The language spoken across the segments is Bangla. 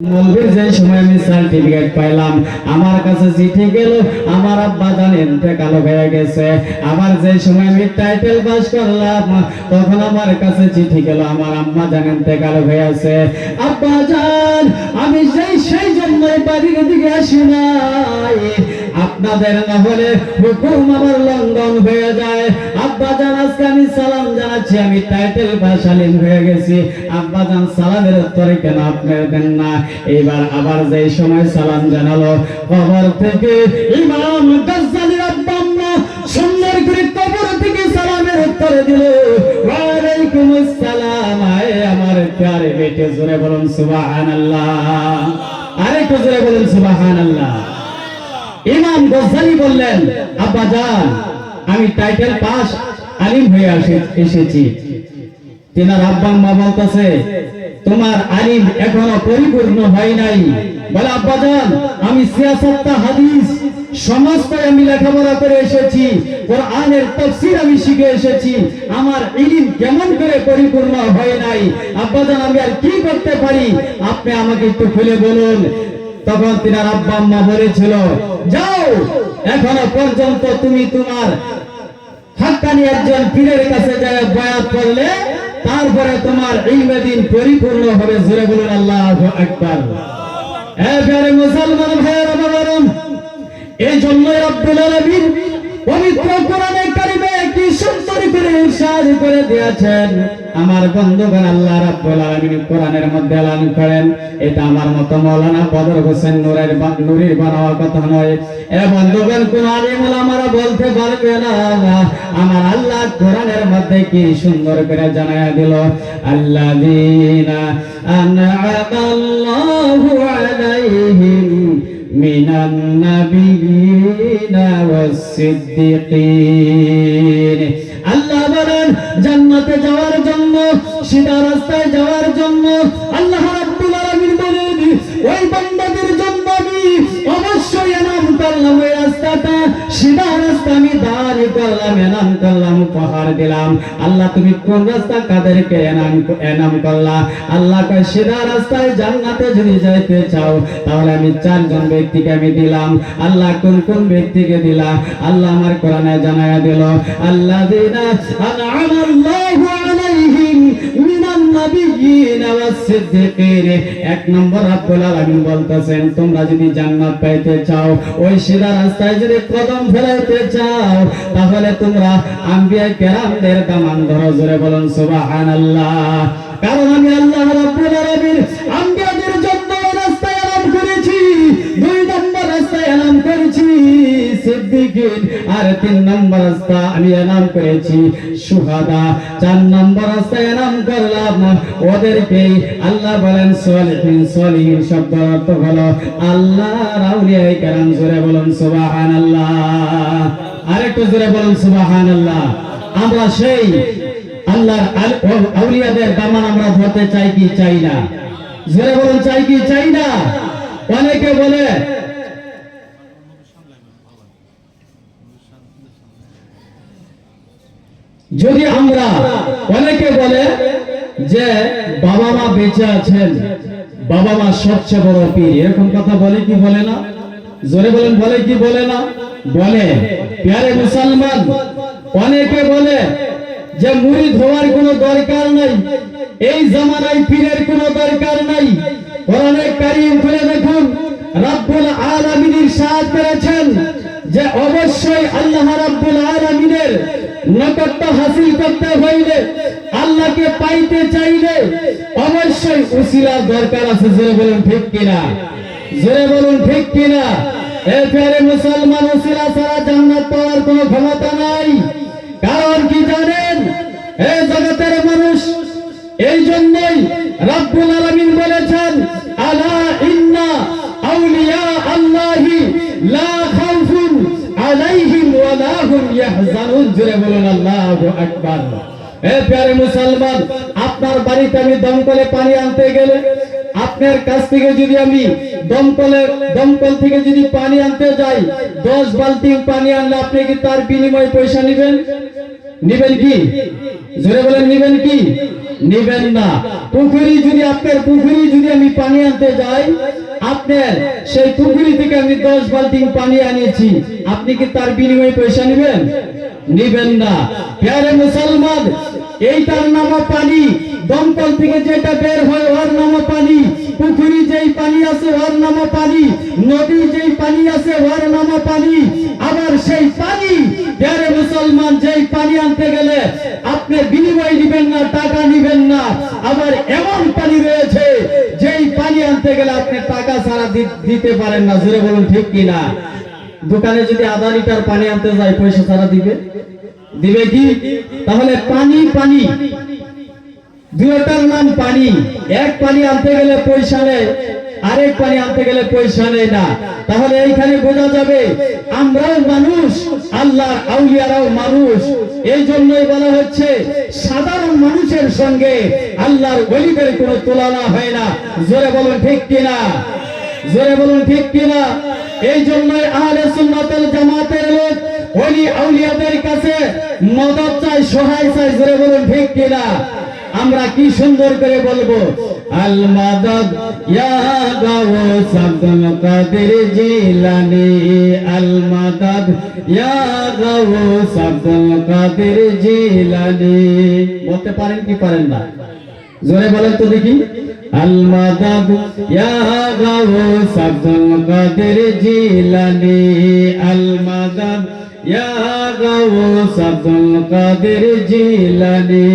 মন্দির যে সময় আমি সার্টিফিকেট পাইলাম। আমার কাছে চিঠি গেল, আমার আব্বা জানেন কালো হয়ে গেছে। আবার যে সময় আমি টাইটেল পাস করলাম, তখন আমার কাছে চিঠি গেল, আমার আম্মা জানেন কালো হয়ে আছে। আব্বা জান, আমি সেই সেই জন্যই বাড়ির দিকে আসি নাই। আপনাদের না হলে হুকুম আমার লঙ্ঘন হয়ে যায়। আব্বা জান আজকে আমি সালাম জানাচ্ছি, আমি টাইটেল আলিম হয়ে গেছি। আব্বা জান সালামের উত্তরে কেন আপনার দেন না। এবার আবার যে সময় সালাম জানালো, কবর থেকে ইমাম গাজ্জালি আব্বা আম্মা সুন্দর করে কবর থেকে সালামের উত্তর দিল, ওয়ালাইকুম আসসালাম, আয় আমার প্যারে বেটে, জোরে বলুন সুবহানাল্লাহ। আরেকটু জোরে বলুন সুবহানাল্লাহ। ইমাম গজ্জালি বললেন, আব্বা জান, আমি টাইটেল পাস আলিম হয়ে এসেছি। তেনার আব্বা আম্মা বলতেছে, তোমার আলিম এখনও পরিপূর্ণ হয় নাই। বলে, আব্বা জান, আমি সিয়াসত্তা হাদিস সমস্ত আমি লেখাপড়া করে এসেছি, কোরআনের তাফসীর আমি শিখে এসেছি, আমার ইলিম কেমন করে পরিপূর্ণ হয় নাই? আব্বা জান, আমি আর কি করতে পারি? আপনি আমাকে একটু খুলে বলুন। তখন তিনার আব্বা আম্মা বলেছিল যাও, এখনও পর্যন্ত তুমি তোমার হাক্কানি একজন পীরের কাছে যায় বয়াত করলে তারপরে তোমার ইলমে দিন পরিপূর্ণ হবে। জোরে বলুন, আল্লাহু আকবার। এবারে মুসলমান ভাইয়ের এই আলামিন পবিত্র পৃথিবীর ইরশাদ করে দিয়েছেন। আমার বন্ধুগণ আল্লাহ রাব্বুল আলামিন কোরআনের মধ্যে এলান করেন। এটা আমার মত মাওলানা বদর হোসেন নূরের নূরের বানাওয়ার কথা নয়। এ বন্ধুগণ, কোন আলিম ওলামারা বলতে পারবে না। আমার আল্লাহ কোরআনের মধ্যে কি সুন্দর করে জানায়া দিল। আল্লাযীনা আনআমাল্লাহু আলাইহিম মিনান নাবিয়িনা ওয়াস সিদ্দিকিন। জান্নাতে যাওয়ার জন্য সিধা রাস্তায় যাওয়ার জন্য সিধা রাস্তা আমি দাঁড় করলাম, এনাম করলাম, উপহার দিলাম। আল্লাহ, তুমি কোন রাস্তা কাদেরকে এনাম এনাম করলা? আল্লাহ কয় সিধা রাস্তায় জান্নাতে যদি যাইতে চাও, তাহলে আমি চারজন ব্যক্তিকে আমি দিলাম। আল্লাহ, কোন কোন ব্যক্তিকে দিলাম আল্লাহ আমার কোরআনে জানায়া দিল আল্লাহ দিনা জান্নাত পাইতে চাও, ওই সিধা রাস্তায় যদি কদম ফেলাইতে চাও, তাহলে তোমরা আম্বিয়া কেরামদের দামান ধরো। জোরে বলুন, সুবহানাল্লাহ। কারণ আমি আল্লাহ রাব্বুল আর তিন নম্বর রাস্তা আমি এলান করেছি সুহাদা। চার নম্বর রাস্তায় এলান করলাম। ওদেরকে আল্লাহ বলেন শব্দ অর্থ হলো আল্লাহ রাউলিয়া কেরাম জোরে বলুন, সুবহানাল্লাহ। আরেকটু জোরে বলুন, সুবহানাল্লাহ। আমরা সেই আউলিয়াদের দামান আমরা ধরতে চাই কি চাই না? জোরে বলুন, চাই কি চাই না? অনেকে বলে যদি আমরা অনেকে বলে যে বাবা মা বেঁচে আছেন, বাবা মা সবচেয়ে বড় পীর, এরকম কথা বলে কি বলে না? জোরে বলেন, বলে কি বলে না? বলে। প্যারে মুসলমান, অনেকে বলে যে মুড়ি ধোয়ার কোনো দরকার নাই, এই জামানায় পীরের কোনো দরকার নাই। কোরআনে কারিম খুলে দেখুন, রাব্বুল আলামিন সাহায্য করেছেন যে অবশ্যই আল্লাহ রাব্বুল আলামিনের নৈকট্য হাসিল করতে হইলে আল্লাহকে পাইতে চাইলে অবশ্যই উসিলার দরকার আছে, জোরে বলুন ঠিক কিনা? জোরে বলুন ঠিক কিনা? এ ফেরে মুসলমান উসিলা ছাড়া জান্নাত পাওয়ার কোনো ক্ষমতা নাই। কারণ কি জানেন? এই জগতের মানুষ এই জন্যই রাব্বুল আলামিন বলেছেন, আলা ইন্না আউলিয়া আল্লাহি লা খাউফুন আলাইহিম ওয়া লা হুম ইয়াহজানুন। জোরে বলুন, আল্লাহু আকবার। এ প্যারে মুসলমান, আপনার বাড়িতে আমি দমকলে পানি আনতে গেলে, আপনার কাছ থেকে যদি আমি দমকলে, দমকল থেকে যদি পানি আনতে যাই, দশ বালতি পানি আনলে আপনি কি তার বিনিময়ে পয়সা নেবেন? নিবেন কি? জোরে বলেন, নিবেন কি? নিবেন না। পুকুরি যদি আপনার পুকুরি যদি আমি পানি আনতে যাই, আপনার সেই পুকুরি থেকে আমি দশ বালতি পানি আনিয়েছি। আপনি কি তার বিনিময়ে পয়সা নেবেন? নিবেন না। প্যারে মুসলমান এইটার নাম পানি, দমকল থেকে যেটা বের হয় ওর নাম পানি, পুকুরি যেই পানি আছে ওর নাম পানি, নদী যেই পানি আছে ওর নাম পানি, আবার সেই পানি, প্যারে মুসলমান যেই পানি আনতে গেলে আপনি বিনিময় দিবেন না, টাকা নিবেন না, আবার এমন পানি রয়েছে যেই পানি আনতে গেলে আপনি টাকা ছাড়া দিতে পারেন না। জোরে বলুন, ঠিক কিনা দোকানে যদি আধা লিটার পানি আনতে যায়, পয়সা ছাড়া দিবে? দিবে কি? তাহলে পানি পানি। দুটার নাম পানি। এক পানি আনতে গেলে পয়সা নেয় আরেক পানি আনতে গেলে পয়সা নেয় না। তাহলে এইখানে বোঝা যাবে, আমরাও মানুষ, আল্লাহর আউলিয়ারাও মানুষ। এই জন্যই বলা হচ্ছে, সাধারণ মানুষের সঙ্গে আল্লাহর গরিবের কোনো তুলনা হয় না। জোরে বলুন ঠিক কিনা? জোরে বলুন ঠিক কিনা? এই জন্যই আহলে সুন্নাতুল জামাতের লোক ওলি আউলিয়াদের কাছে মদত চাই সহায় চাই জোরে বলুন ঠিক কিনা? আমরা কি সুন্দর করে বলব? আল মাদাদ ইয়া গাউস আব্দুল কাদের জিলানি আল মাদাদ ইয়া গাউস আব্দুল কাদের জিলানি। বলতে পারেন কি পারেন না? জোরে বলেন তো দেখি। আল মাদাদ ইয়া গাউস আব্দুল কাদের জিলানি আল মাদাদ ইয়া Gauss Abdul Qadir Jilani.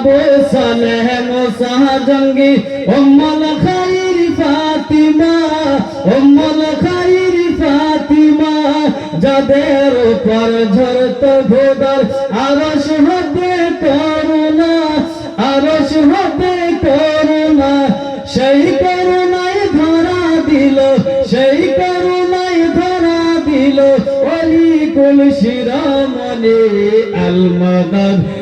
Abu Saleh Musa Jangi, Ummul Khair Fatima, উম্মুল খাইর ফাতিমা, যাদের উপর ঝরত ভোদার আরশ হবে করুণা, আরশ হবে করুণা, সেই করুণায় ধরা দিল, সেই করুণায় ধরা দিল, অলি কুল শিরামণি আল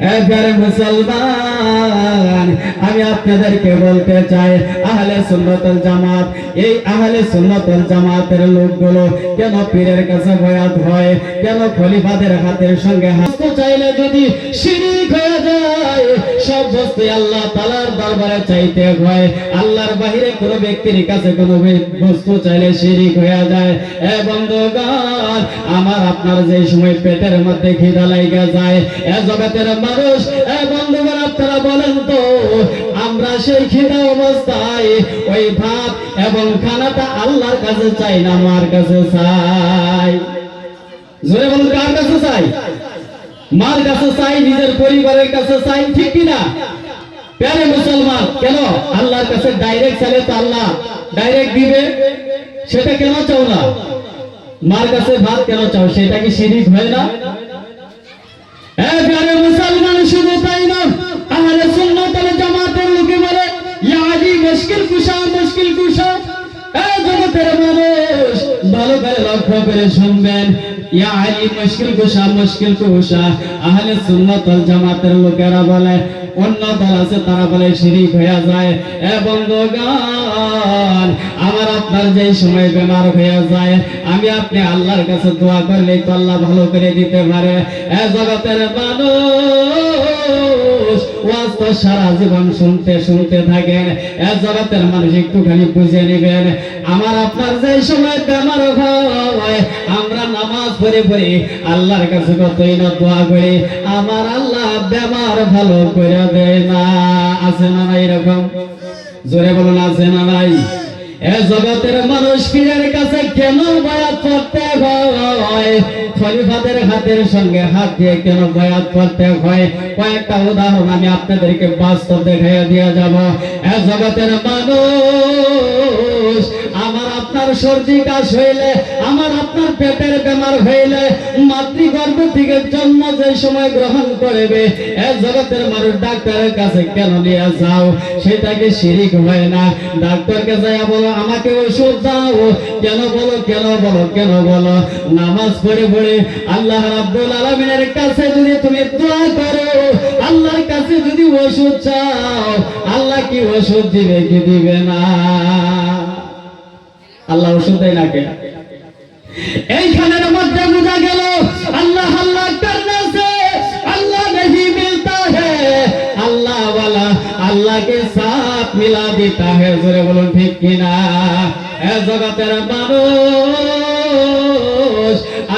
এবার মুসলমান, আমি আপনাদেরকে বলতে চাই, আহলে সুন্নতুল জামাত, এই আহলে সুন্নতুল জামাতের লোকগুলো কেন পীরের কাছে বয়াত হয়? কেন খলিফাদের হাতের সঙ্গে হাত? চাইলে যদি শিরিক হয়ে যায়, সব বস্তু আল্লাহ তালার দরবারে চাইতে হয়। আল্লাহর বাহিরে কোনো ব্যক্তির কাছে কোনো বস্তু চাইলে শিরিক হয়ে যায়। এ বন্ধুগণ, আমার আপনার যে সময় পেটের মধ্যে খিদা লাইগা যায়, এ জগতের মানুষ বন্ধুগণ, আপনারা বলেন তো, আমরা সেই খিদা অবস্থায় ওই ভাত এবং খানাটা আল্লাহর কাছে চাই না আমার কাছে চাই? জোরে বলুন, কার কাছে চাই? মার কাছে চাই, নিজের পরিবারের কাছে চাই, ঠিক কিনা? প্যারে মুসলমান, কেন? আল্লাহর কাছে ডাইরেক্ট চাইলে তো আল্লাহ ডাইরেক্ট দিবে। সেটা কেন চাও না? মার কাছে ভাত কেন চাও? সেটা কি শিরিক হয় না? এ প্যারে মুসলমান শুধু তাই না আহলে সুন্নাত ওয়াল জামাতের লোকে বলে ইয়া আলী মুশকিল কুশা জামাতের লোকেরা বলে, অন্য দল আছে, তারা বলে শিরিক হয়ে যায়। এ বন্ধুগণ, আমার আপনার যে সময় বেমার হয়ে যায়, আমি আপনি আল্লাহর কাছে দোয়া করলে তো আল্লাহ ভালো করে দিতে পারে। এ জগতের মানুষ ওয়াজ তো সারা জীবন শুনতে শুনতে থাকেন। এ জগতের মানুষ একটুখানি বুঝে নেবেন। আমার, আপনার যে সময় বেমার হয়, আমরা নামাজ পড়ে পড়ে আল্লাহর কাছে কতই না দোয়া করি। আমার আল্লাহ বেমার ভালো করে দেয় না। আছে না এরকম? জোরে বলুন, আছে না নাই? এ জগতের মানুষ পীরের কাছে কেন বয়াত হয়? খলিফাদের হাতের সঙ্গে হাত দিয়ে কেন বয়াত করতে হয়? কয়েকটা উদাহরণ আমি আপনাদেরকে বাস্তব দেখাইয়া দিয়ে যাব। এ জগতের মানুষ মানুষ, আমার আপনার সর্দি কাশ হইলে, আমার আপনার পেটের বেমার হইলে, মাতৃগর্ভ থেকে জন্ম যে সময় গ্রহণ করবে, এ জগতের মানুষ ডাক্তারের কাছে কেন নিয়ে যাও? সেটাকে শিরিক হয় না। ডাক্তারকে যাইয়া বলো, আমাকে ওষুধ দাও। কেন বলো কেন বলো কেন বলো? নামাজ পড়ে পড়ে আল্লাহ রাব্বুল আলামিনের কাছে যদি তুমি দোয়া করো, আল্লাহর কাছে যদি ওষুধ চাও, আল্লাহ কি ওষুধ দিবে কি দিবে না? আল্লাহ ওষুধ দেয় নাকে এইখানের মধ্যে বোঝা গেল, আল্লাহ আল্লাহ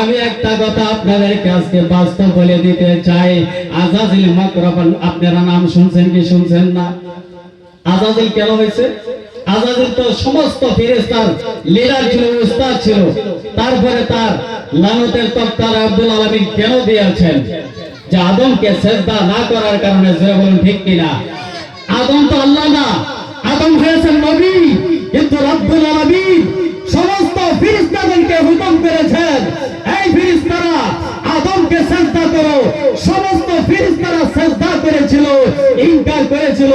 আমি একটা কথা বাস্তব বলে দিতে চাই। আপনারা নাম শুনছেন কি শুনছেন না? আজাজিল কেন হয়েছে? আজাজিল তো সমস্ত ফেরেশতার লিডার ছিল, উস্তাদ ছিল। তারপরে তার লানতের তক্তার আব্দুল আলামিন কেন দিয়েছেন? যে আদমকে সেজদা না করার কারণে জোরে বলুন ঠিক কিনা? আদম তো আল্লাহ না। আদম হয়েছেন নবী, কিন্তু রব্বুল আলামিন সমস্ত ফেরেশতাদেরকে হুকুম করেছেন, এই ফেরেশতারা আদমকে সেজদা করো। সমস্ত ফেরেশতারা সেজদা করেছিল, ইনকার করেছিল,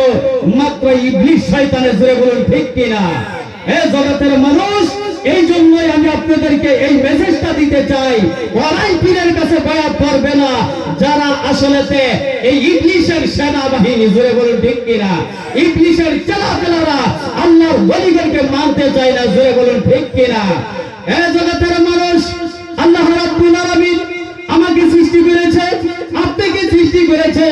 মাত্র ইবলিস শয়তানের জোরে বলুন, ঠিক কিনা? এ জগতের মানুষ এই জন্যই আমি আপনাদেরকে এই মেসেজটা দিতে চাই। ওরাই পীরের কাছে বয়াত করবে না। যারা আসলেতে এই ইবলিশের সেনাবাহিনী, জোরে বলুন, ঠিক কিনা? ইবলিশের চেলা চেলারা আল্লাহর বলিগণকে মানতে চায় না, জোরে বলুন, ঠিক কিনা? এ জগতের মানুষ, আল্লাহ রাব্বুল আলামিন আমাকে সৃষ্টি করেছে, আপনাকে সৃষ্টি করেছে।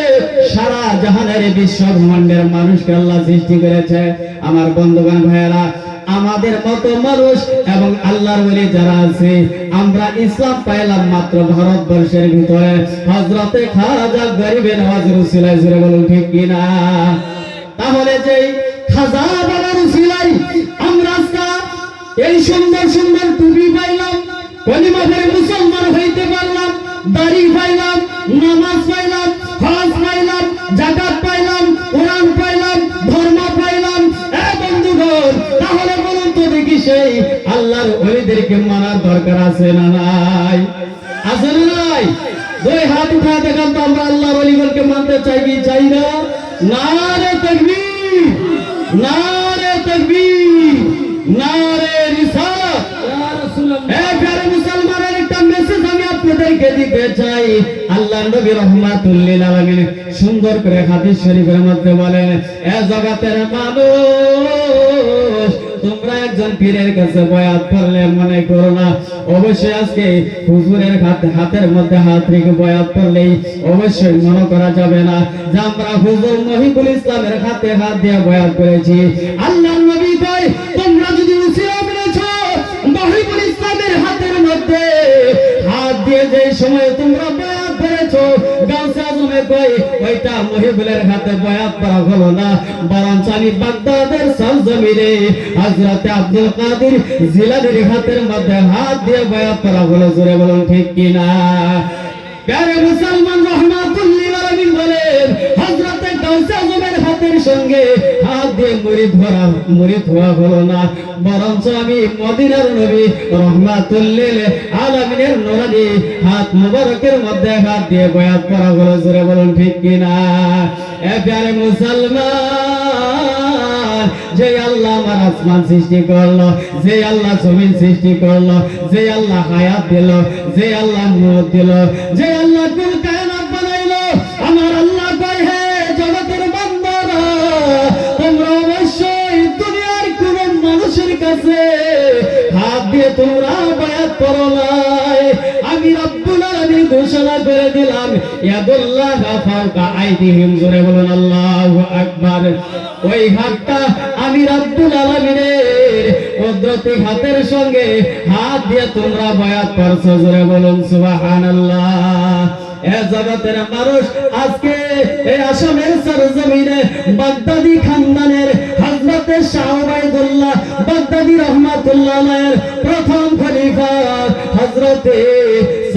সারা জাহানের বিশ্ব ব্রহ্মাণ্ডের মানুষকে আল্লাহ সৃষ্টি করেছে। আমার বন্ধুগণ ভাইয়েরা, আমাদের মতো মানুষ এবং আল্লাহর বলি যারা আছে, আমরা ইসলাম পাইলাম মাত্র ভারতবর্ষের ভিতরে। হজরতে খাজা গরিবে নওয়াজ রসিলাই জুড়ে বলুন ঠিক কিনা? তাহলে যে খাজা বাবার রসিলাই, আমরা এই সুন্দর সুন্দর টুপি পাইলাম, কলিমা মুসলমান হইতে পারলাম দাড়ি পাইলাম, নামাজ পাইলাম, হজ পাইলাম জাকাত পাইলাম, কোরআন পাইলাম, ধর্ম পাইলাম। এ বন্ধুগণ, তাহলে বলুন তো দেখি সেই আল্লাহর ওলিদেরকে মানার দরকার আছে না নাই? আছে না নাই? দুই হাত উঠা দেখান তো আমরা আল্লাহর ওলিগণকে মানতে চাই কি চাই না? নারে তাকবীর নারে তাকবীর, নারে সুন্দর করে হাদিস শরীফের মধ্যে বলেন, এ জগতের মানুষ, তোমরা একজন পীরের কাছে বয়াত করলে মনে করো না। অবশ্যই আজকে হুজুরের হাতে, হাতের মধ্যে হাত রেখে বয়াত করলেই অবশ্যই মনে করা যাবে না। যে আমরা হুজুর মহিবুল ইসলামের হাতে হাত দিয়ে বয়াত করেছি, আল্লাহ সময় তোমরা বয়াত করেছ গাউসে আজমে কই? ওইটা মহিবুলের হাতে বয়াত করা হলো না। বরঞ্চ আমি বাগদাদের সরজমিনে হযরত আব্দুল কাদের জিলানির হাতের মধ্যে হাত দিয়ে বয়াত করা হলো। জোরে বলুন ঠিক কিনা? প্যারে মুসলমান সঙ্গে হাত দিয়ে মুড়ি ধরা মুড়ি ধোয়া হলো না। বরঞ্চ আমি মদিনার নবী রহমাতুল্লিল আলামিনের নুরানি হাত মুবারকের মধ্যে হাত দিয়ে বয়াত করা হলো, জোরে বলুন ঠিক কিনা? এ প্যারে মুসলমান, যে আল্লাহ আমার আসমান সৃষ্টি করল, যে আল্লাহ জমিন সৃষ্টি করল, যে আল্লাহ হায়াত দিল, যে আল্লাহ মুখ দিল, যে আল্লাহ ঘোষণা করে দিলাম। ইয়াদুল্লাহ, ফাওকা আইদিহিম, জোরে বলুন, আল্লাহু আকবার। ওই হাতটা আমি রব্বুল আলামিনের কুদরতি হাতের সঙ্গে হাত দিয়ে তোমরা বায়াত করছ, জোরে বলুন, সুবহানাল্লাহ। এ জগতের মানুষ আজকে এই আসামের সরজমিনে বাগদাদি খানদানের হযরতে শাহ ওবায়দুল্লাহ বাগদাদি রহমাতুল্লাহ প্রথম খলিফা হযরতে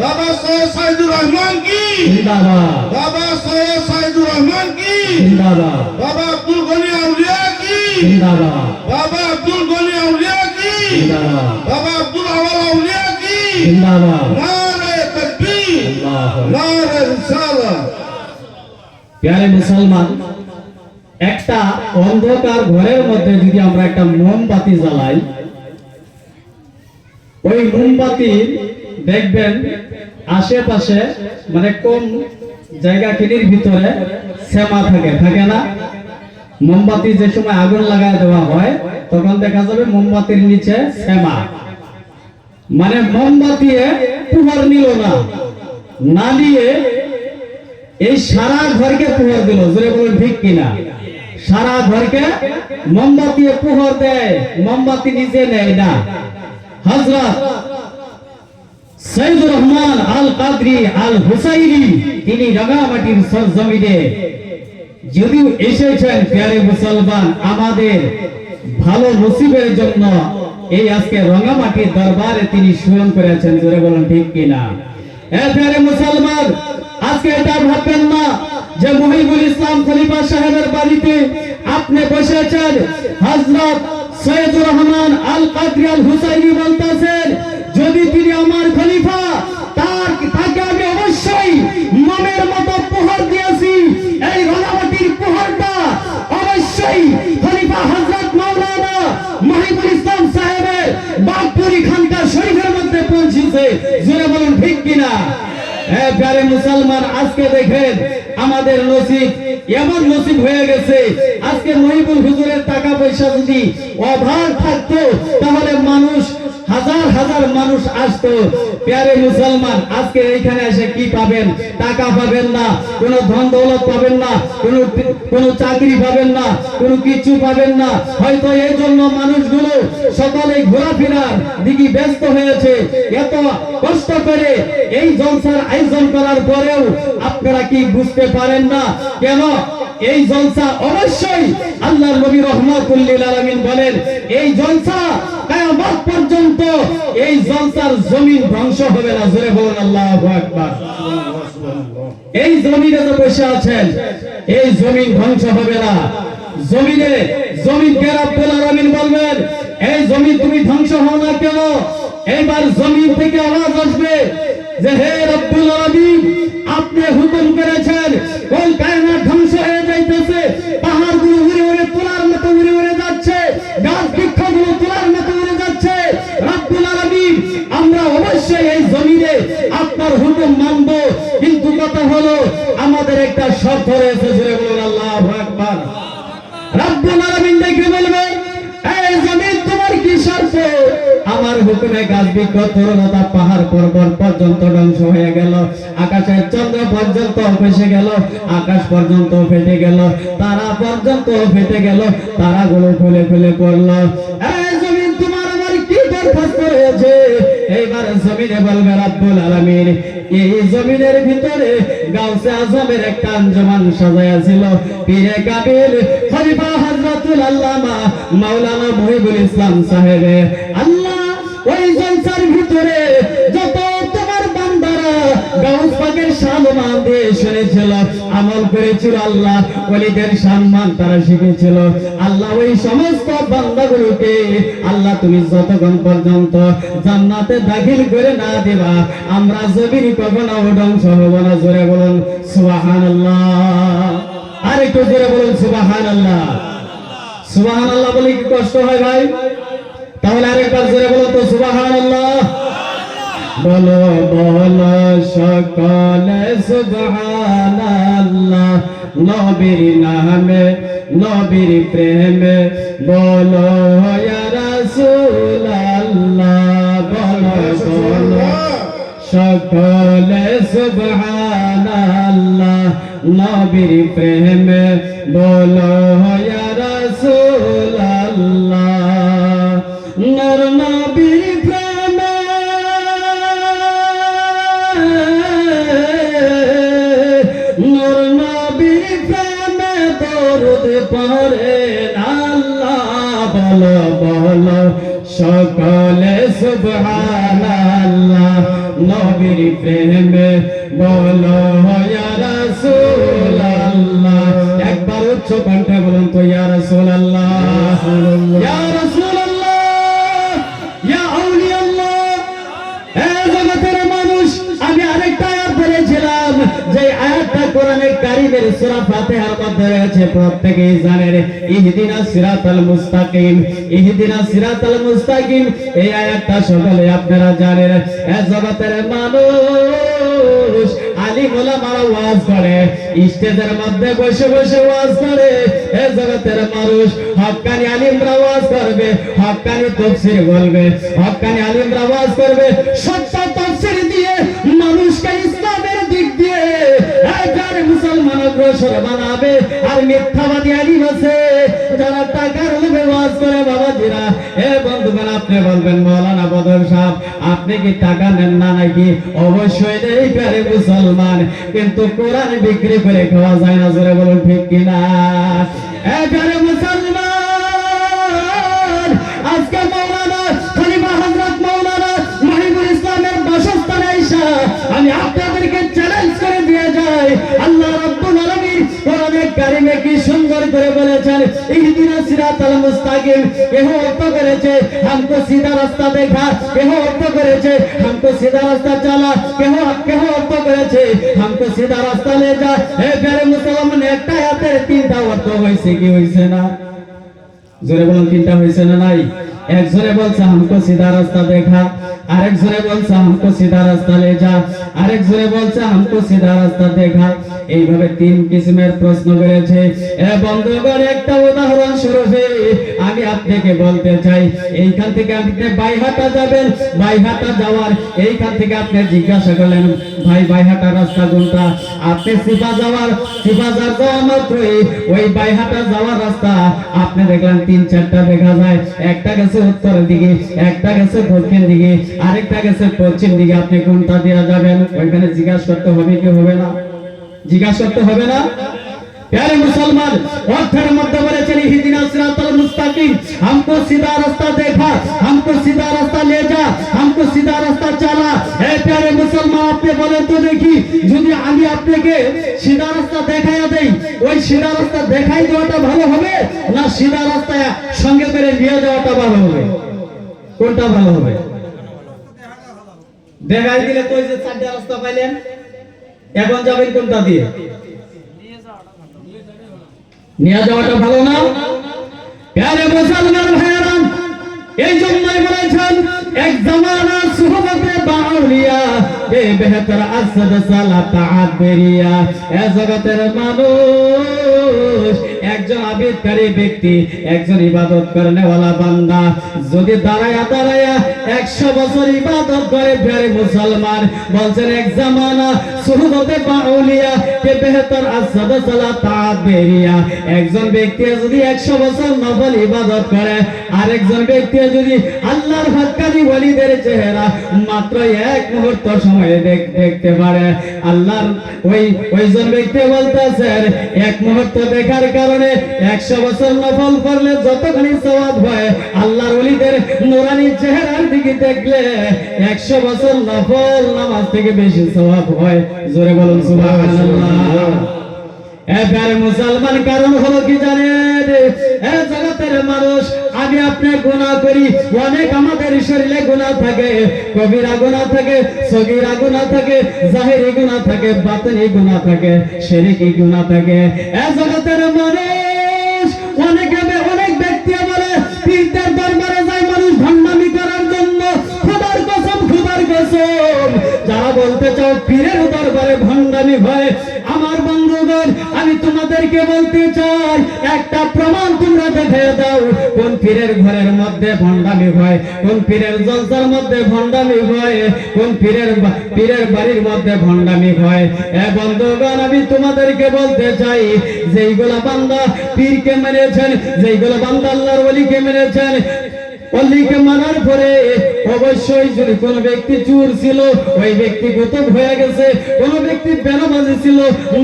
বাবা সৈয়দ সাইদুর রহমান কি? বাবা। সৈয়দ সাইদুর রহমান কি? বাবা। আব্দুল গনি আউলিয়া কি? বাবা। আব্দুল গনি আউলিয়া কি? বাবা। আব্দুল আওয়াল আউলিয়া কি? নারে তকবীর। নারে প্যারে মুসলমান একটা অন্ধকার ঘরের মধ্যে যদি আমরা একটা মোমবাতি জ্বালাই ওই মোমবাতি দেখবেন আশেপাশে মানে কম জায়গা কিনির ভিতরে শ্যামা থাকে থাকে না? মোমবাতি যে সময় আগুন লাগায় দেওয়া হয়, তখন দেখা যাবে মোমবাতির নিচে শ্যামা। মানে মোমবাতি পুহার নিল না। না নিয়ে এই সারা ঘরকে পুহর দিল, জোরে বলুন ঠিক কিনা? সারা ঘরকে মোমবাতি পুহর দেয়, মোমবাতি নিজে নেয় না। হযরত সৈয়দুর রহমান আল কাদরি আল হুসাইনি তিনি রাঙামাটির সরজমিনে যদিও এসেছেন, প্যারে মুসলমান, আমাদের ভালো নসিবের জন্য এই আজকে রঙামাটির দরবারে তিনি স্মরণ করেছেন, জোরে বলুন ঠিক কিনা? প্যারে মুসলমান, আজকে এটা ভাববেন না যে মহিবুল ইসলাম খলিফা সাহেবের বাড়িতে আপনি বসেছেন, হযরত সৈয়দুর রহমান আল কাদরি আল হুসাইনি বলতেছেন, যদি তিনি আমার খলিফা, তার তাকে আমি অবশ্যই মনের মতো পোহর দিয়েছি। এই রানামাটির পোহরটা অবশ্যই খলিফা হযরত মাওলানা মহিবুল ইসলাম সাহেবের বাগপুরি খানকা শরীফের মধ্যে পৌঁছেছে। জোরে বলুন, ঠিক কিনা? হ্যাঁ প্যারে মুসলমান, আজকে দেখেন আমাদের নসিব এমন নসিব হয়ে গেছে। আজকে মহিবুল হুজুরের টাকা পয়সা যদি অভাব থাকতো, তাহলে মানুষ হাজার হাজার মানুষ আসতো। প্যারে মুসলমান, আজকে এইখানে এসে কি পাবেন? টাকা পাবেন না, কোনো ধন দৌলত পাবেন না, কোনো কোনো চাকরি পাবেন না, কোনো কিছু পাবেন না। হয়তো এই জন্য মানুষগুলো সকালে ঘোরাফেরার দিকে ব্যস্ত হয়েছে। এত কষ্ট করে এই জলসার আয়োজন করার পরেও আপনারা কি বুঝতে পারেন না? কেন? এই জলসা অবশ্যই আল্লাহর নবী রহমাতুল্লিল আলামিন বলেন, এই জলসা কিয়ামত পর্যন্ত এই জলসার জমিন ধ্বংস হবে না। জোরে বলুন, আল্লাহু আকবার। এই জমিনে যে বসে আছেন, এই জমিন ধ্বংস হবে না। জমিনে জমিন কে রব্বুল আলামিন বলবেন, এই জমিন তুমি ধ্বংস হও না কেন? এইবার জমিন থেকে আওয়াজ আসবে যে হে রব্বুল আলামিন, আপনি হুকুম করেছেন, ওই কায়নাত ধ্বংস হয়ে যাইতেছে, পাহাড়গুলো উড়ে উড়ে তোলার মতো উড়ে উড়ে যাচ্ছে হুকুমে গাছ বৃক্ষ, তরুণতা, পাহাড়, পর্বত পর্যন্ত ধ্বংস হয়ে গেল। আকাশের চন্দ্র পর্যন্ত ফেসে গেল, আকাশ পর্যন্ত ফেটে গেল, তারা পর্যন্ত ফেটে গেল, তারাগুলো খুলে খুলে পড়ল। মাওলানা মহিবুল ইসলাম সাহেব আল্লাহ ওই জলসার ভিতরে যত তোমার বান্দারা গাউস পাকের দিয়ে শুনেছিল আমল করেছিল আল্লাহ সম্মান তারা শিখেছিল। আল্লাহ ওই সমস্ত বান্দাগুলোকে, আল্লাহ তুমি যতক্ষণ পর্যন্ত জান্নাতে দাখিল করে না দেবা, আমরা জমিন কখনো ধ্বংস হব জোরে বলুন, সুবহানাল্লাহ। আর একটু জোরে বলুন, সুবহানাল্লাহ। সুবহানাল্লাহ বলে কি কষ্ট হয় ভাই? তাহলে আরেকবার জোরে বলুন তো, সুবহানাল্লাহ। বলো বলো, সকলে সুবহানাল্লাহ। নবীর নামে, নবীর প্রেমে বলো, ইয়া রাসূলুল্লাহ। সকলে সুবহানাল্লাহ। নবীর প্রেমে বলো, ইয়া রাসূলুল্লাহ। নর নবীর প্রেমে। নর নবীর প্রেমে দরুদ পড়ে আল্লাহ বলো বলো সকলে সুবহানাল্লাহ। নবীর প্রেমে বলো ইয়া রাসূলুল্লাহ। একবার উচ্চ কণ্ঠে বলুন তো ইয়া রাসূলুল্লাহ। ইয়া কোরআনের সূরা ফাতিহার মধ্যে রয়েছে প্রত্যেকেই জানেন, ইহদিনা সিরাতাল মুস্তাকিম ইহদিনা সিরাতাল মুস্তাকিম এই আয়াতটা সকলে আপনারা জানেন। এ জগতের মানুষ আলিম ওলামারা ওয়াজ করে, স্টেজের মধ্যে বসে বসে ওয়াজ করে। এ জগতের মানুষ হক্কানি আলিমরা ওয়াজ করবে হক্কানি তফসির বলবে হক্কানি আলিমরা ওয়াজ করবে, সত্য বানাবে। আর মিথ্যাবাদী আলিম আছে, যারা টাকার লোভে ওয়াজ করে এ আপনি বলবেন, মৌলানা বদর আপনি কি টাকা নেন না নাকি? অবশ্যই নেই মুসলমান, কিন্তু কোরআন বিক্রি করে খাওয়া যায় না, জোরে বলুন ঠিক কিনা? মুসলমান কারিমে কি সুন্দর করে বলেছেন, ইহদিনা সিরাতাল মুস্তাকিম কেহ অর্থ করেছে, হামকো সিধা রাস্তা দেখা কেহ অর্থ করেছে, হামকো সিধা রাস্তা চালা কেহ কেহ অর্থ করেছে, হামকো সিধা রাস্তা লে যা হে প্যারে মুসলমান, একটা হাতের তিনটা অর্থ হয়েছে কি হয়েছে না? জোরে বলুন, তিনটা হয়েছে না নাই? একজনে বলছে, হামকো সিধা রাস্তা দেখা আরেক জোরে বলছে আমকো সিধা রাস্তা লে যা। আরেক জোরে বলছে আমকো সিধা রাস্তা দেখা। এইভাবে তিন কিসমের প্রশ্ন করেছে এ বন্ধুগণ, একটা উদাহরণ স্বরূপে আমি আপনাকে বলতে চাই, এইখান থেকে আপনি বাইহাটা যাবেন। বাইহাটা যাওয়ার এইখান থেকে আপনি জিজ্ঞাসা করলেন, ভাই, বাইহাটা রাস্তা কোনটা? আপনি সিপা যাওয়ার সিপা যাওয়া মাত্রই ওই বাইহাটা যাওয়ার রাস্তা আপনি দেখলেন তিন চারটা দেখা যায়। একটা গেছে উত্তর দিকে, একটা গেছে দক্ষিণ দিকে। আরেকটা গেছে পশ্চিম দিকে আপনি কোনটা দিয়ে যাবেন ওইখানে জিজ্ঞাসা করতে হবে কি হবে না জিজ্ঞাসা করতে হবে না प्यारे मुसलमान অর্থের মধ্যে বলেছেন ইহদিনা সিরাতাল মুস্তাকিম हमको सीधा रास्ता देखा हमको सीधा रास्ता ले जा हमको सीधा रास्ता चला হে প্যারে মুসলমান আপনি বলেন তো দেখি যদি আমি আপনাকে সিধা রাস্তা দেখাইয়া দেই ওই সিধা রাস্তা দেখাই দেওয়াটা ভালো হবে না সিধা রাস্তা সঙ্গে করে নিয়ে যাওয়াটা ভালো হবে কোনটা ভালো হবে দেখাই দিলে তো যে চারটা রাস্তা পাইলেন? এখন যাবেন কোনটা দিয়ে? নিয়ে যাওয়াটা ভালো না? প্যারে মুসলমান ভাইয়েরা এই জন্যই বলেছেন, এক জামানা সুহবতে বাউলিয়া বে বেহতর এ জগতের মানুষ, একজন আবিদকারী ব্যক্তি, একজন ইবাদত বান্দা। যদি দাঁড়ায়া দাঁড়ায়া একশো বছর ইবাদত করে ফেরে মুসলমান, বলছেন এক জামানা সুহবতে বাউলিয়া কে বেহতর আসদ একজন ব্যক্তি যদি একশো বছর নফল ইবাদত করে, আরেকজন ব্যক্তি যদি আল্লাহর হক্কানি ওয়ালিদের চেহারা মাত্র এক মুহূর্ত সময়ে দেখ- দেখতে পারে। আল্লাহর ওই ওইজন ব্যক্তি বলতেছেন এক মুহূর্ত দেখার কারণে একশো বছর নফল করলে যতখানি সওয়াব হয়, আল্লাহর ওলিদের নুরানি চেহারার দিকে দেখলে একশো বছর নফল নামাজ থেকে বেশি সওয়াব হয়। জোরে বলুন এবারে মুসলমান কারণ হলো কি জানেন? এ জগতের মানুষ আমি আপনি গুনাহ করি। অনেক আমাদের শরীরে গুনাহ থাকে। কবিরা গুনাহ থাকে, সগীরা গুনাহ থাকে, জাহিরি গুনাহ থাকে, বাতিনি গুনাহ থাকে শিরকি গুনাহ থাকে। এ জগতের যারা বলতে চাও, পীরের দরবারে ভণ্ডামি হয় আমি তোমাদেরকে বলতে চাই, একটা প্রমাণ তোমরা দেখে দাও। কোন পীরের ঘরের মধ্যে ভণ্ডামি হয়, কোন পীরের জলসার মধ্যে ভণ্ডামি হয়, কোন পীরের পীরের বাড়ির মধ্যে ভণ্ডামি হয়। এ বন্ধুগণ, আমি তোমাদেরকে বলতে চাই যেইগুলা বান্দা পীরকে মেরেছেন যেইগুলা বান্দা আল্লাহর ওলিকে মেরেছেন অলিকে মানার পরে অবশ্যই যদি কোন ব্যক্তি চুর ছিল, ওই ব্যক্তি গোতক হয়ে গেছে, কোন ব্যক্তি বেনামাজি ছিল,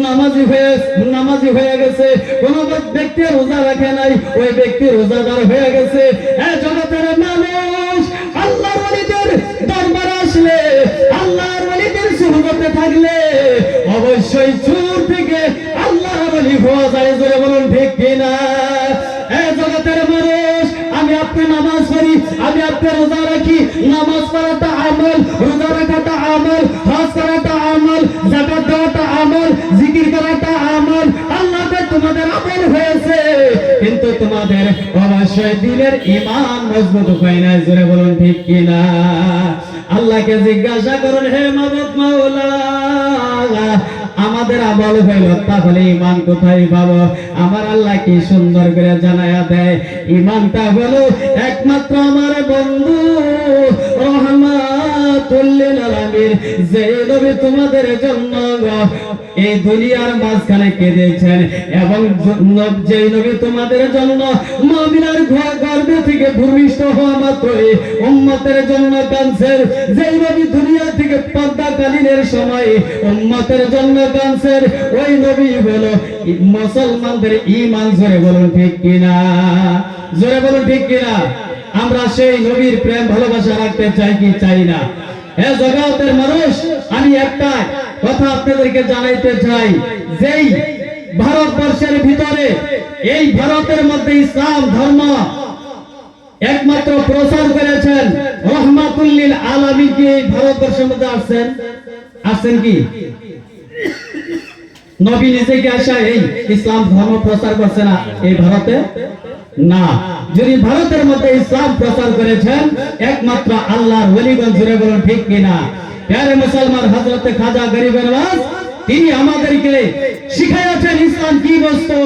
নামাজি হয়ে নামাজি হয়ে গেছে, কোন ব্যক্তি রোজা রাখে নাই, ওই ব্যক্তি রোজাদার হয়ে গেছে। হ্যাঁ জগতের মানুষ, আল্লাহর ওলিদের দরবারে আসলে, আল্লাহর ওলিদের থাকলে আপনি রোজা রাখি, নামাজ পড়াটা আমল, রোজা রাখাটা আমল, হজ করাটা আমল জাকাত দেওয়াটা আমল, জিকির করাটা আমল। আল্লাহতে তোমাদের আমল হয়েছে, কিন্তু তোমাদের অবশ্যই দিলের ইমান মজবুত হয় না জোরে বলুন ঠিক কিনা? আল্লাহকে জিজ্ঞাসা করুন, হে মাবুদ মাওলা আমাদের আমল হইল, তাহলে ইমান কোথায় পাবো? আমার আল্লাহ কি সুন্দর করে জানায়া দেয় ইমানটা হলো একমাত্র আমার বন্ধু জন্য মাঝখানে কেঁদেছেন এবং যে ঘর থেকে ভূমিষ্ঠ হওয়া মাত্রই উম্মতের জন্য কানছেন যে নবী পর্দাকালীনের সময় উম্মতের জন্য কানছেন ওই নবী হলো মুসলমানদের ইমান জোরে বলুন ঠিক কিনা? জোরে বলুন ঠিক কিনা? আমরা সেই নবীর প্রেম, ভালোবাসা রাখতে চাই কি চাই না? হে জগতের মানুষ, আমি একটা কথা আপনাদেরকে জানাইতে চাই। যেই ভারতবর্ষের ভিতরে, এই ভারতের মধ্যে ইসলাম, ধর্ম একমাত্র প্রচার করেছেন রহমাতুল্লিল আলামী কি ভারতবর্ষের মধ্যে আসছেন। আসছেন কি? নবী নিজেকে আসা? এই ইসলাম ধর্ম প্রচার করছে না এই ভারতে? না। যদি ভারতের মধ্যে ইসলাম প্রচার করেছেন, একমাত্র আল্লাহর ওলিগঞ্জ জুড়ে বলুন ঠিক কিনা? প্যারে মুসলমান হজরতে খাজা গরিবের তিনি আমাদেরকে শিখাইয়াছেন ইসলাম কি বস্তু?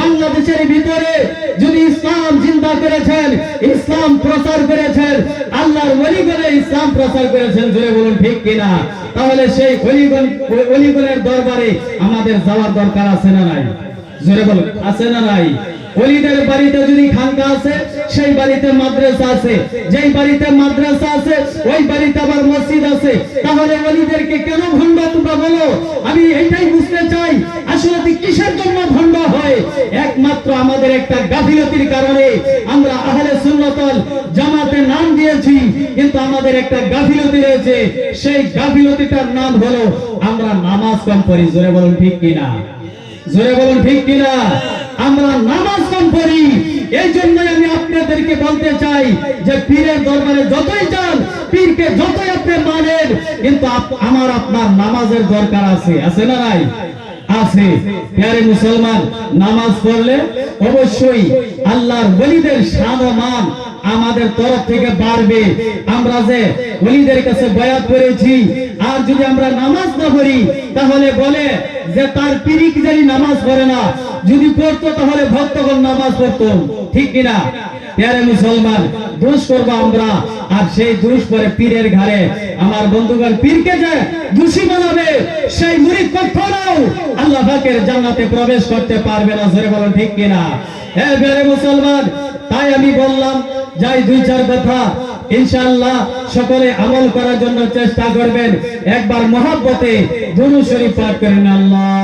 বাংলাদেশের ভিতরে যদি ইসলাম জিন্দা করেছেন, ইসলাম প্রচার করেছেন, আল্লাহর অলিগণে ইসলাম প্রচার করেছেন জুড়ে বলুন ঠিক কিনা? তাহলে সেই অলিগণ অলিগণের দরবারে আমাদের যাওয়ার দরকার আছে না নাই? জোরে বলুন, আছে না নাই? অলিদের বাড়িতে যদি খানকা আছে, সেই বাড়িতে মাদ্রাসা আছে। যেই বাড়িতে মাদ্রাসা আছে, ওই বাড়িতে আবার মসজিদ আছে। তাহলে অলিদেরকে কেন ভণ্ড তোমরা বলো? আমি এটাই বুঝতে চাই, আসলে কিসের জন্য ভণ্ড হয়? একমাত্র আমাদের একটা গাফিলতির কারণে আমরা আহলে সুন্নতল জামাতে নাম দিয়েছি, কিন্তু আমাদের একটা গাফিলতি রয়েছে। সেই গাফিলতিটার নাম হলো, আমরা নামাজ কম পড়ি। জোরে বলুন ঠিক কিনা? জোরে বলুন ঠিক কিনা? আমরা নামাজ কম পড়ি। এই জন্যই আমি আপনাদেরকে বলতে চাই যে পীরের দরবারে যতই যান, পীরকে যতই আপনি মানেন, কিন্তু আমার আপনার নামাজের দরকার আছে। আছে না নাই? মুসলমান, নামাজ পড়লে অবশ্যই আল্লাহর বলিদের মান আমাদের তরফ থেকে বাড়বে। আমরা যে ওলিদের কাছে বয়াত করেছি আর যদি আমরা নামাজ না পড়ি, তাহলে বলে যে তার পিরিক জানি নামাজ পড়ে না। যদি পড়তো তাহলে ভক্তগণ নামাজ পড়তো, ঠিক কিনা? প্যারে মুসলমান, দোষ করব আমরা। আর সেই দোষ পরে পীরের ঘরে আমার বন্ধুগণ পীরকে যে দোষী বানাবে, সেই মুরিদ কখনো আল্লাহ পাকের জান্নাতে প্রবেশ করতে পারবে না, জোরে বলো ঠিক কিনা? হ্যাঁ প্যারে মুসলমান, তাই আমি বললাম, যাই দুই চার কথা ইনশাআল্লাহ সকলে আমল করার জন্য চেষ্টা করবেন। একবার মহাব্বতে দুরু শরীফ পাঠ করেন আল্লাহ।